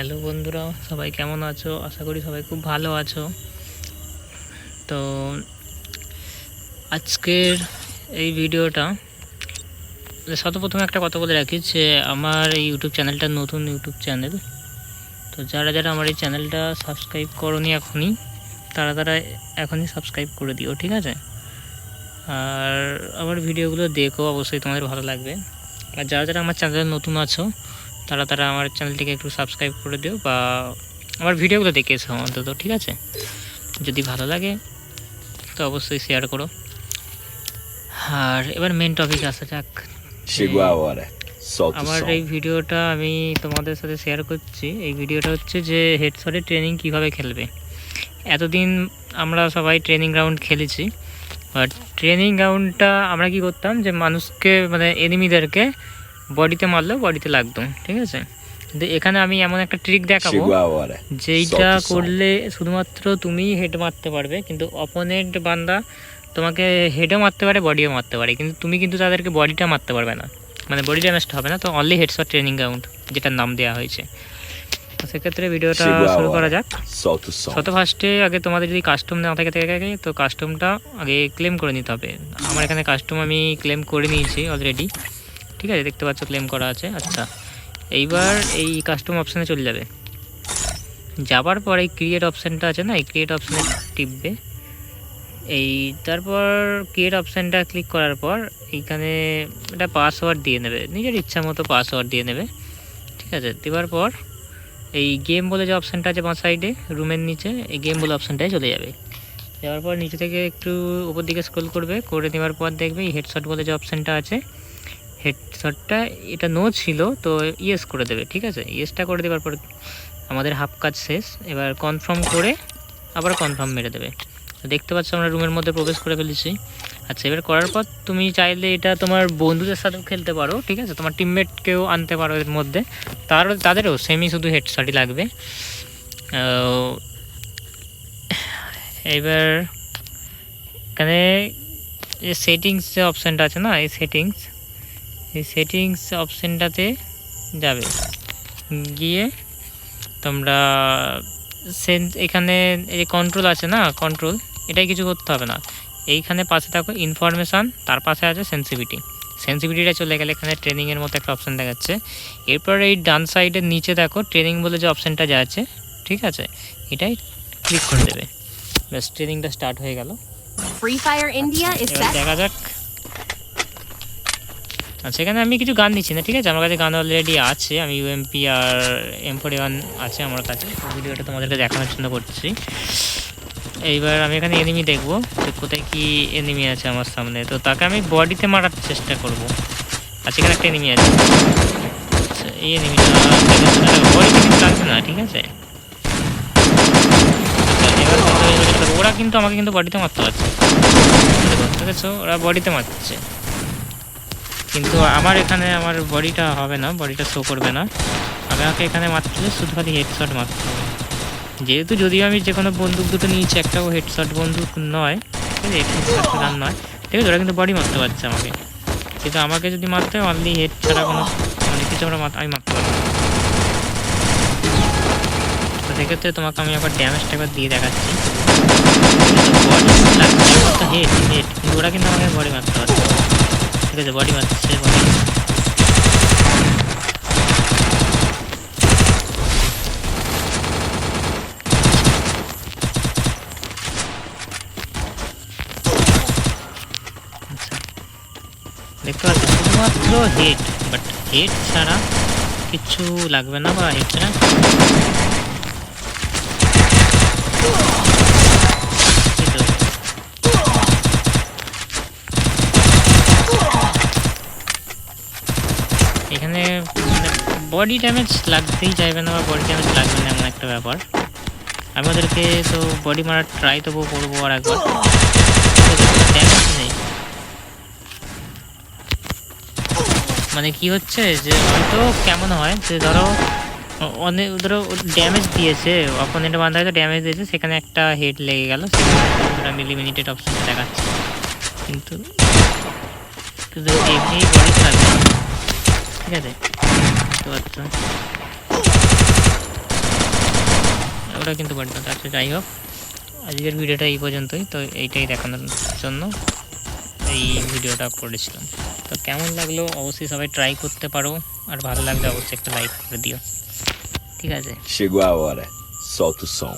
Hello বন্ধুরা সবাই কেমন আছো? আশা করি সবাই খুব ভালো আছো। তো আজকের এই ভিডিওটা, সর্বপ্রথমে একটা কথা বলে রাখি যে আমার এই ইউটিউব চ্যানেলটা নতুন ইউটিউব চ্যানেল। তো যারা যারা আমার এই চ্যানেলটা সাবস্ক্রাইব করনি এখনই, তারা তারা এখনই সাবস্ক্রাইব করে দিও, ঠিক আছে? আর আমার ভিডিওগুলো দেখো, অবশ্যই তোমাদের ভালো লাগবে। আর যারা যারা আমার চ্যানেলে নতুন আছো তারা তারা আমার চ্যানেলটিকে একটু সাবস্ক্রাইব করে দিও বা আমার ভিডিওগুলো দেখে এসো অন্তত ঠিক আছে? যদি ভালো লাগে তো অবশ্যই শেয়ার করো। আর এবার মেন টপিক আসা যাক। আমার এই ভিডিওটা আমি তোমাদের সাথে শেয়ার করছি। এই ভিডিওটা হচ্ছে যে হেডশটে ট্রেনিং কীভাবে খেলবে। এতদিন আমরা সবাই ট্রেনিং গ্রাউন্ড খেলেছি। বাট ট্রেনিং গ্রাউন্ডটা আমরা কি করতাম যে মানুষকে মানে এনিমিদেরকে বডিতে মারলেও বডিতে লাগতো ঠিক আছে? কিন্তু এখানে আমি এমন একটা ট্রিক দেখাবো যেইটা. করলে শুধুমাত্র তুমি হেড মারতে পারবে কিন্তু অপোনেন্ট বান্দা তোমাকে হেডও মারতে পারে বডিও মারতে পারে। কিন্তু তুমি কিন্তু তাদেরকে বডিটা মারতে পারবে না। মানে বডি ড্যামেজটা হবে না তো অনলি হেডশট ট্রেনিং গ্রাউন্ড যেটার নাম দেওয়া হয়েছে। তো সেক্ষেত্রে ভিডিওটা শুরু করা যাক। শত ফার্স্টে আগে তোমাদের যদি কাস্টম না থাকে থাকে তো কাস্টমটা আগে ক্লেম করে নিতে হবে। আমার এখানে কাস্টম আমি ক্লেম করে নিয়েছি অলরেডি ঠিক আছে, দেখতে পাচ্ছ ক্লেম করা আছে। আচ্ছা এইবার এই কাস্টম অপশানে চলে যাবে। যাবার পর এই ক্রিয়েট অপশানটা আছে না, এই ক্রিয়েট অপশানে টিপবে। এই, তারপর ক্রিয়েট অপশানটা ক্লিক করার পর এইখানে একটা পাসওয়ার্ড দিয়ে নেবে। নিজের ইচ্ছা মতো পাসওয়ার্ড দিয়ে নেবে। ঠিক আছে, দেওয়ার পর এই গেম বলে যে অপশানটা আছে বাঁ সাইডে রুমের নিচে, এই গেম বলে অপশানটায় চলে যাবে। যাওয়ার পর নিচে থেকে একটু উপর দিকে স্ক্রল করবে। করে নেওয়ার পর দেখবে এই হেডশট বলে যে অপশানটা আছে। হেডশটটা এটা নো ছিল, তো ইয়েস করে দেবে, ঠিক আছে? ইয়েসটা করে দেওয়ার পর আমাদের হাফ কাজ শেষ। এবার কনফার্ম করে আবার কনফার্ম মেরে দেবে। দেখতে পাচ্ছ আমরা রুমের মধ্যে প্রবেশ করে ফেলেছি। আচ্ছা এবার করার পর তুমি চাইলে এটা তোমার বন্ধুদের সাথেও খেলতে পারো, ঠিক আছে? তোমার টিমমেটকেও আনতে পারো এর মধ্যে। তার, তাদেরও সেমই শুধু হেডশটই লাগবে। এবার এখানে যে সেটিংস যে অপশানটা আছে না, এই সেটিংস এই সেটিংস অপশানটাতে যাবে। গিয়ে তোমরা সেন এখানে এই কন্ট্রোল আছে না কন্ট্রোল এটাই কিছু করতে হবে না। এইখানে পাশে থাকো ইনফরমেশান তার পাশে আছে সেন্সিভিটি সেন্সিভিটিটা চলে গেলে এখানে ট্রেনিংয়ের মতো একটা অপশান দেখাচ্ছে। এরপর এই ডান সাইডের নিচে দেখো ট্রেনিং বলে যে অপশানটা যা আছে ঠিক আছে? এটাই ক্লিক করে দেবে। ব্যাস ট্রেনিংটা স্টার্ট হয়ে গেল। Fire India is দেখা যাক। আচ্ছা এখানে আমি কিছু গান নিচ্ছি না ঠিক আছে? আমার কাছে গান অলরেডি আছে আমি ইউএমপি আর এম ফোর আছে আমার কাছে। ভিডিওটা তোমাদেরকে দেখানোর জন্য করছি। এইবার আমি এখানে এনিমি দেখব যে কোথায় কি এনিমি আছে আমার সামনে। তো তাকে আমি বডিতে মারার চেষ্টা করব। আচ্ছা এখানে একটা এনিমি আছে। আচ্ছা এই এনিমিটা বডিতে কিন্তু না ঠিক আছে? আচ্ছা, ওরা কিন্তু আমাকে কিন্তু বডিতে মারতে পারছে। আছে ওরা বডিতে মারছে। কিন্তু আমার এখানে আমার বডিটা হবে না, বডিটা শো করবে না। আমাকে এখানে মারতে শুধু খালি হেডশট মারতে হবে। যেহেতু যদিও আমি যে কোনো বন্দুক দুটো নিয়েছি, একটাও হেডশট বন্দুক নয় ঠিক আছে হেডশট গান নয়। ঠিক আছে, ওরা কিন্তু বডি মারতে পারছে আমাকে। কিন্তু আমাকে যদি মারতে হয় অনলি হেড ছাড়া কোনো মানে কিছু আমরা আমি মারতে পারব। তো সেক্ষেত্রে তোমাকে আমি আবার ড্যামেজটা একবার দিয়ে দেখাচ্ছি। হেড হেড কিন্তু ওরা কিন্তু আমাকে বডি মারতে পারছে ঠিক আছে বডি মারছে বডি আচ্ছা দেখতে পাচ্ছি শুধুমাত্র হেড বাট হেড ছাড়া কিছু লাগবে না বা হেড ছাড়া এই তো। এখানে বডি ড্যামেজ লাগতেই চাইবে না বা বডি ড্যামেজ লাগবে না এমন একটা ব্যাপার। আমি ওদেরকে তো বডি মারার ট্রাই তবু করব আর একবার। ড্যামেজ নেই মানে কি হচ্ছে যে হয়তো কেমন হয় যে ধরো অনেক ধরো ড্যামেজ দিয়েছে অপোনেন্ট বান্ধা হয়তো ড্যামেজ দিয়েছে, সেখানে একটা হেড লেগে গেল, সেখানে আমি লিমিটেড অপশন দেখাচ্ছে। কিন্তু এমনি বডি থাকবে। ঠিক আছে বুঝতে অতটা কিন্তু না আচ্ছা যাই হোক। আজকের ভিডিওটা এই পর্যন্তই। তো এইটাই দেখানোর জন্য এই ভিডিওটা করেছিলাম। তো কেমন লাগল অবশ্যই সবাই ট্রাই করতে পারো। আর ভালো লাগলে অবশ্যই একটা লাইক করে দিও। ঠিক আছে? Chegou a hora. Solta o som.